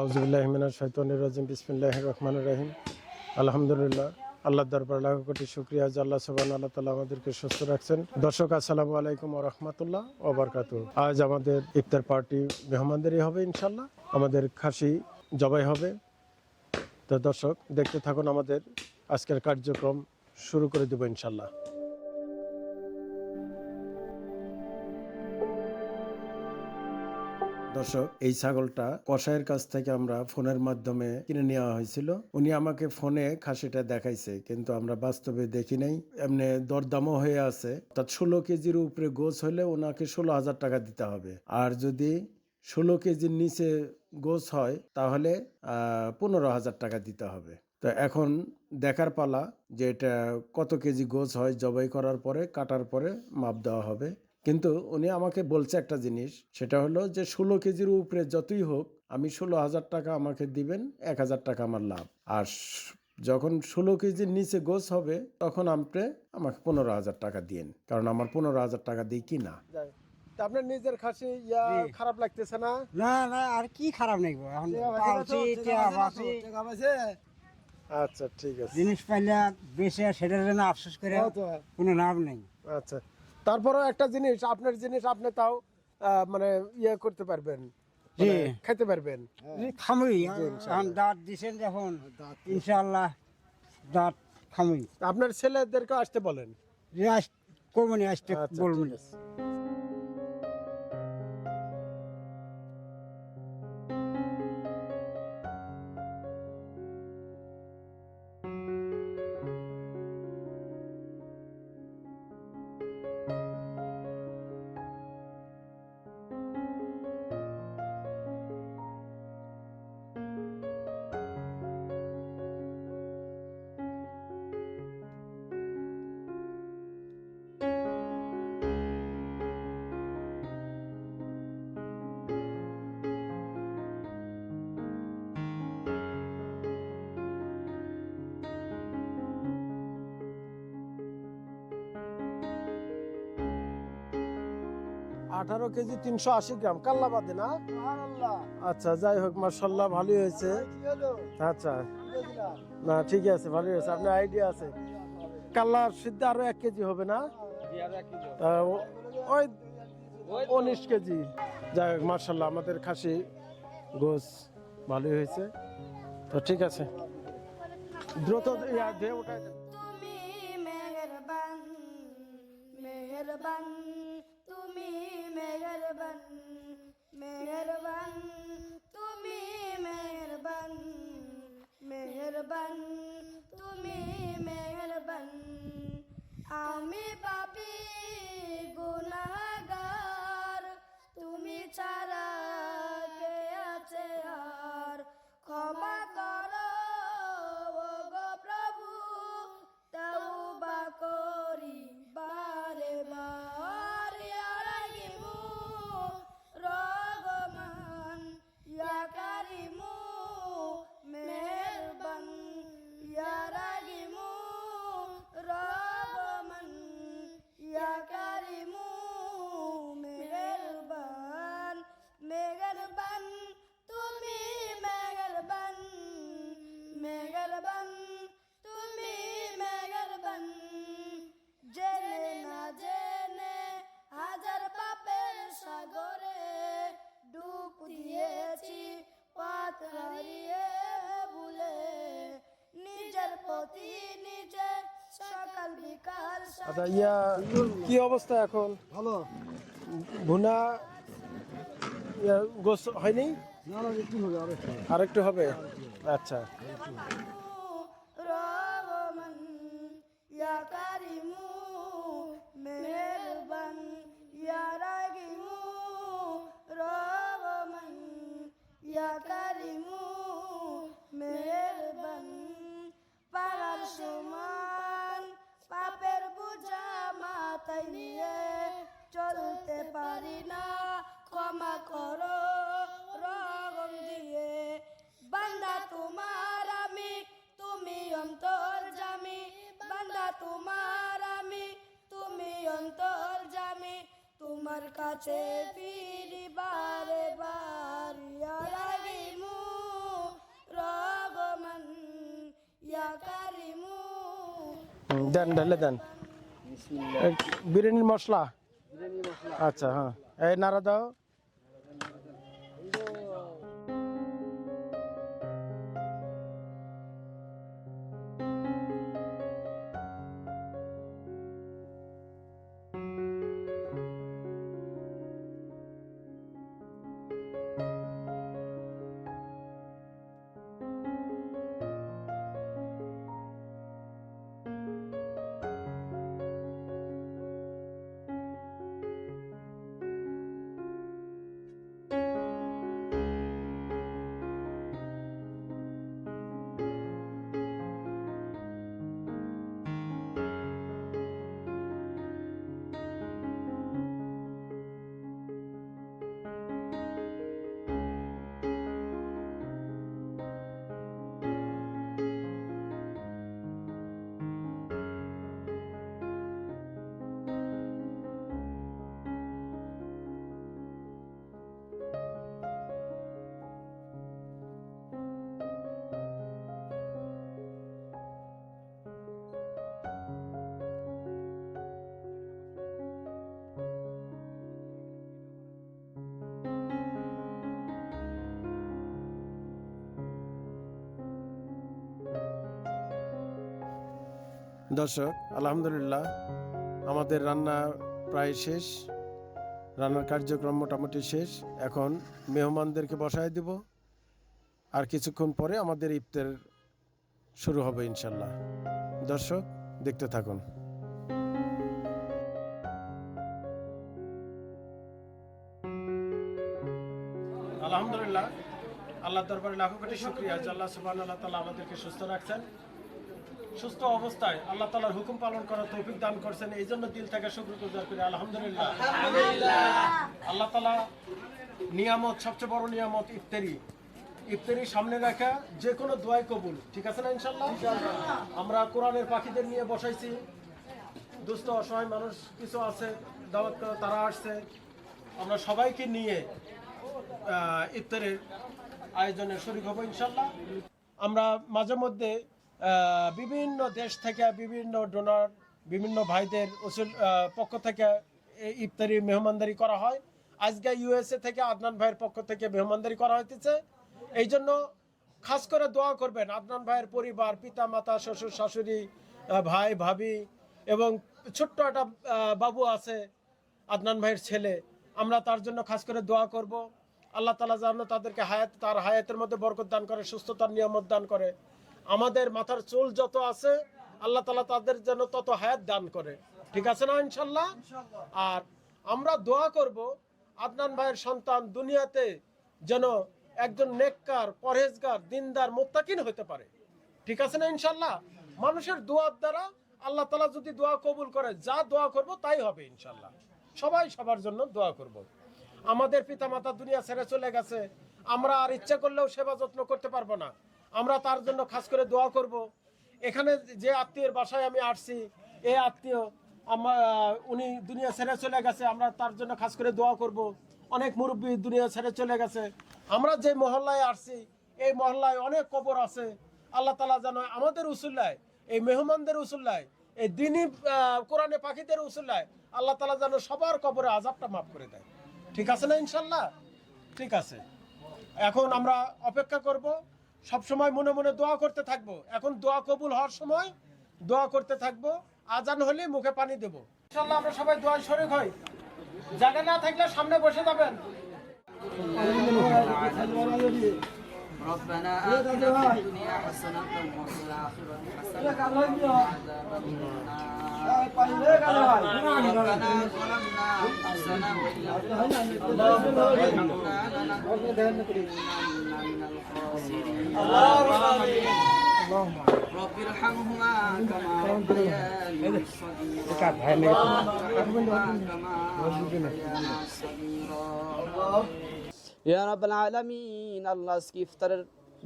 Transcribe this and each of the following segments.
আউজুবিল্লাহমিনা শৈতনির রাজিম বিসমিল্লাহ রহমান রাহিম। আলহামদুলিল্লাহ আল্লাহ দরবার লাখ কোটি শুক্রিয়া। যে আল্লাহ সুবান আল্লাহ তালা আমাদেরকে সুস্থ রাখছেন। দর্শক, আসসালামু আলাইকুম রহমতুল্লাহ ওবরকাত আজ আমাদের ইফতার পার্টি মেহমানদেরই হবে ইনশাল্লাহ আমাদের খাসি জবাই হবে। তো দর্শক, দেখতে থাকুন আমাদের আজকের কার্যক্রম শুরু করে দেবো ইনশাল্লাহ দর্শক, এই ছাগলটা কসাইয়ের কাছ থেকে আমরা ফোনের মাধ্যমে কিনে নেওয়া হয়েছিল। উনি আমাকে ফোনে খাসিটা দেখাইছে, কিন্তু আমরা বাস্তবে দেখি নাই। এমনি দরদামও হয়ে আছে। অর্থাৎ ষোলো কেজির উপরে গোছ হলে ওনাকে ষোলো হাজার টাকা দিতে হবে। আর যদি ষোলো কেজির নিচে গোছ হয়, তাহলে পনেরো হাজার টাকা দিতে হবে। তো এখন দেখার পালা যে এটা কত কেজি গোছ হয়, জবাই করার পরে, কাটার পরে মাপ দেওয়া হবে। কিন্তু উনি আমাকে বলছে একটা জিনিস সেটা হলো যে ষোলো কেজির উপরে যতই হোক আমি ষোলো হাজার টাকা আমাকে দিবেন এক হাজার টাকা আমার লাভ। আর যখন ষোলো কেজির নিচে গোছ হবে তখন আপনি আমাকে পনেরো হাজার টাকা দিন কারণ আমার পনেরো হাজার টাকা দিই কি না। আপনার নিজের খাসি ইয়া খারাপ লাগতেছে না? না না আর কি খারাপ এখন পাচ্ছি আচ্ছা ঠিক আছে। জিনিস পাইলে বেশি সেটার জন্য আফসোস করে কোনো লাভ নেই। আচ্ছা। তারপরেও একটা জিনিস আপনার জিনিস আপনি তাও মানে ইয়ে করতে পারবেন। জি। মানে খেতে পারবেন। খামুই। দাঁত দিছেন যখন ইনশাল্লাহ দাঁত খামুই। আপনার ছেলেদেরকে আসতে বলেন। কমনি আসতে আচ্ছা, বলবেন। আঠারো কেজি তিনশো আশি গ্রাম কাল্লা বাদে না আচ্ছা যাই হোক মার্শাল্লাহ ভালোই হয়েছে। আচ্ছা। না ঠিক আছে ভালোই হয়েছে আপনার আইডিয়া আছে। কাল্লা সিদ্ধ আরও এক কেজি হবে না? ওই উনিশ কেজি। যাই হোক মার্শাল্লাহ আমাদের খাসি গোস ভালোই হয়েছে। তো ঠিক আছে। দ্রুত ইয়া উঠাই মেহেরবান তুমি মেহরবান মেহরবান তুমি মেহরবান মেহরবান তুমি মেহরবান। আমি পাপি গুনাগার তুমি ছাড়া আচ্ছা ইয়া কি অবস্থা এখন? ভালো। ভুনা গোস হয়নি? না হবে। আরেকটু হবে? আচ্ছা। কাছে ফিরিবার বারিমু রগমন ইয়াকারিমু দেন ঢেলে দেন। বিরিয়ানির মশলা। আচ্ছা হ্যাঁ। এই নাড়া দাও। দর্শক, আলহামদুলিল্লাহ, আমাদের রান্না প্রায় শেষ। রান্নার কার্যক্রম মোটামুটি শেষ। এখন মেহমানদেরকে বসায় দিব। আর কিছুক্ষণ পরে আমাদের ইফতার শুরু হবে ইনশাল্লাহ। দর্শক, দেখতে থাকুন। আলহামদুলিল্লাহ আল্লাহ দরবারে লাখো কোটি শুক্রিয়া। আল্লাহ সুবহান আল্লাহ তাআলা আমাদেরকে সুস্থ রাখছেন। সুস্থ অবস্থায় আল্লাহ তালার হুকুম পালন করার তৌফিক দান করছেন এই জন্য দিল থেকে শুক্র গুজার করি আলহামদুলিল্লাহ। আল্লাহ তালা নিয়ামত সবচেয়ে বড় নিয়ামত ইফতারি। ইফতারি সামনে রাখা যে কোনো দোয়াই কবুল ঠিক আছে না ইনশাল্লাহ আমরা কোরআনের পাখিদের নিয়ে বসাইছি। দুস্থ অসহায় মানুষ কিছু আছে দাওয়াত তারা আসছে। আমরা সবাইকে নিয়ে ইফতারের আয়োজনে শরীর হব ইনশাল্লাহ আমরা মাঝে মধ্যে বিভিন্ন দেশ থেকে বিভিন্ন ডোনার বিভিন্ন ভাইদের পক্ষ থেকে ইফতারি মেহমানদারি করা হয়। আজকে ইউএসএ থেকে আদনান ভাইয়ের পক্ষ থেকে মেহমানদারি করা হইতেছে। এই জন্য খাস করে দোয়া করবেন আদনান ভাইয়ের পরিবার পিতা মাতা শ্বশুর, শাশুড়ি ভাই, ভাবি এবং ছোট্ট একটা বাবু আছে, আদনান ভাইয়ের ছেলে। আমরা তার জন্য খাস করে দোয়া করব। আল্লাহ তালা যেন তাদেরকে হায়াত, তার হায়াতের মধ্যে বরকত দান করে, সুস্থতার নিয়ামত দান করে। আমাদের মাথার চুল যত আছে, আল্লাহ তালা তাদের যেন তত হায়াত দান করে। ঠিক আছে না, ইনশাল্লাহ? আর আমরা দোয়া করব, আদনান ভাইয়ের সন্তান দুনিয়াতে যেন একজন নেককার, পরহেজগার, দিনদার, মোত্তাকিন হতে পারে। ঠিক আছে না, ইনশাল্লাহ? মানুষের দোয়ার দ্বারা আল্লাহ তালা যদি দোয়া কবুল করে, যা দোয়া করব তাই হবে, ইনশাল্লাহ। সবাই সবার জন্য দোয়া করব। আমাদের পিতামাতা দুনিয়া ছেড়ে চলে গেছে, আমরা আর ইচ্ছা করলেও সেবা যত্ন করতে পারব না। আমরা তার জন্য খাস করে দোয়া করব। এখানে যে আত্মীয়ের বাসায় আমি আসছি, এই আত্মীয় আমার উনি দুনিয়া ছেড়ে চলে গেছে, আমরা তার জন্য খাস করে দোয়া করব। অনেক মুরব্বী দুনিয়া ছেড়ে চলে গেছে। আমরা যে মহল্লায় আসছি, এই মহল্লায় অনেক কবর আছে। আল্লাহ তালা যেন আমাদের উসুল্লায়, এই মেহমানদের উসুল্লায়, এই দিনী কোরআনে পাখিদের উসুল্লায়, আল্লাহ তালা যেন সবার কবরে আজাবটা মাফ করে দেয়। ঠিক আছে না ইনশাল্লাহ ঠিক আছে। এখন আমরা অপেক্ষা করব। সব সময় মনে মনে দোয়া করতে থাকবো এখন দোয়া কবুল হওয়ার সময় দোয়া করতে থাকবো আজান হলে মুখে পানি দেবো ইনশাল্লাহ আমরা সবাই দোয়া শরীর হই জায়গা না থাকলে সামনে বসে যাবেন ربنا آتنا في الدنيا حسنة وفي الآخرة حسنة وقنا عذاب النار ربنا ظلمنا أنفسنا وإن لم تغفر لنا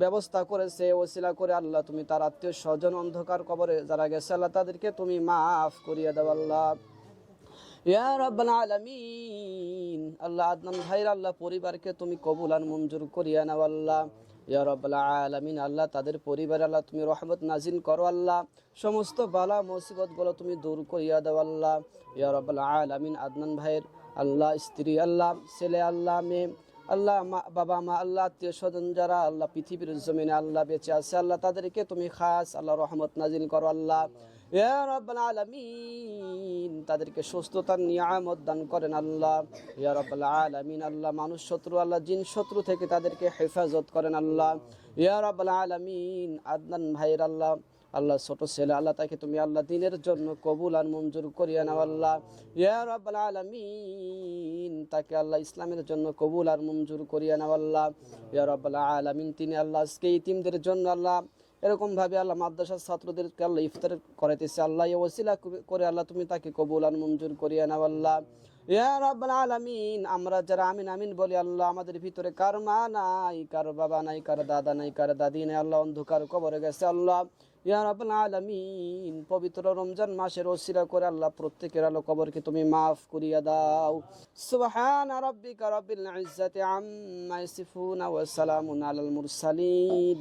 ব্যবস্থা করেছে, ওসিলা করে আল্লাহ তুমি তার আত্মীয় স্বজন অন্ধকার কবরে যারা গেছে, আল্লাহ তাদেরকে তুমি মাফ করিয়ে দেওয়াল্লাহ ইয়া রাব্বাল আলামিন। আল্লাহ আদনান ভাইয়ের আল্লাহ পরিবারকে তুমি কবুল আর মঞ্জুর করিয়া নাও আল্লাহ। ইয়া রব্বাল আলামিন, আল্লাহ তাদের পরিবার আল্লাহ তুমি রহমত নাজিন করো আল্লাহ। সমস্ত বালা মুসিবতগুলো তুমি দূর করিয়া দাও আল্লাহ। ইয়া রব্বাল আলামিন, আদনান ভাইয়ের আল্লাহ, স্ত্রী আল্লাহ, ছেলে আল্লাহ, মেয়ে আল্লাহ, মা, বাবা, মা, আল্লাহ, আত্মীয় স্বজন যারা আল্লাহ পৃথিবীর জমিনে আল্লাহ বেঁচে আছে, আল্লাহ তাদেরকে তুমি খাস, আল্লাহ রহমত নাজিল করো আল্লাহ। ইয়া রাব্বাল আলামিন। তাদেরকে সুস্থতার নিয়ামত দান করেন আল্লাহ। ইয়া রাব্বাল আলামিন, আল্লাহ মানুষ শত্রু, আল্লাহ জিন শত্রু থেকে তাদেরকে হেফাজত করেন আল্লাহ। ইয়া রাব্বাল আলামিন, আদনান ভাইয়ের আল্লাহ। আল্লাহ ছোট ছেলে, আল্লাহ তাকে তুমি আল্লাহ দিনের জন্য কবুল আর মঞ্জুর করিয়া নাও আল্লাহ। ইয়া রাব্বাল আলামিন, তাকে আল্লাহ ইসলামের জন্য কবুল আর মঞ্জুর করিয়া নাও আল্লাহ। ইয়া রাব্বাল আলামিন, তিনি আল্লাহ আজকে ইতিমদের জন্য আল্লাহ এরকম ভাবে আল্লাহ মাদ্রাসার ছাত্রদেরকে আল্লাহ ইফতার করাইতেছে। আল্লাহ ওসিলা করে আল্লাহ তুমি তাকে কবুল আর মঞ্জুর করিয়া নাও আল্লাহ। আলামিন, আমরা যারা আমিন আমিন বলি আল্লাহ, আমাদের ভিতরে কার মা নাই, কার বাবা নাই, কার দাদা নাই, কার দাদি নাই, আল্লাহ অন্ধকার কবরে গেছে আল্লাহ। ইয়া রাব্বাল আলামিন, পবিত্র রমজান মাসের ওসিলা করে আল্লাহ প্রত্যেকের আলো কবরকে তুমি মাফ করিয়া দাও। সুবহান রাব্বিকা রাব্বিল ইজ্জাতি আম্মা ইয়াসিফুন ওয়া সালামুন আলাল মুরসালিন।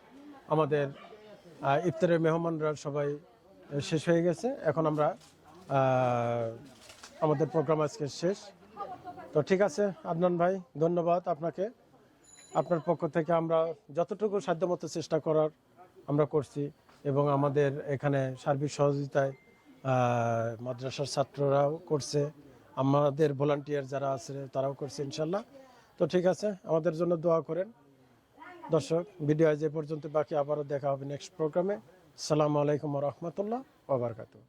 আমাদের ইফতারের মেহমানরা সবাই শেষ হয়ে গেছে। এখন আমরা আমাদের প্রোগ্রাম আজকে শেষ। তো ঠিক আছে, আদনান ভাই, ধন্যবাদ আপনাকে। আপনার পক্ষ থেকে আমরা যতটুকু সাধ্যমতো চেষ্টা করার আমরা করছি এবং আমাদের এখানে সার্বিক সহযোগিতায় মাদ্রাসার ছাত্ররাও করছে। আমাদের ভলান্টিয়ার যারা আছে তারাও করছে ইনশাল্লাহ। তো ঠিক আছে, আমাদের জন্য দোয়া করেন। দর্শক, ভিডিও আজ এ পর্যন্ত, বাকি আবারও দেখা হবে নেক্সট প্রোগ্রামে সালামু আলাইকুম রহমতুল্লাহ ওবরকাতু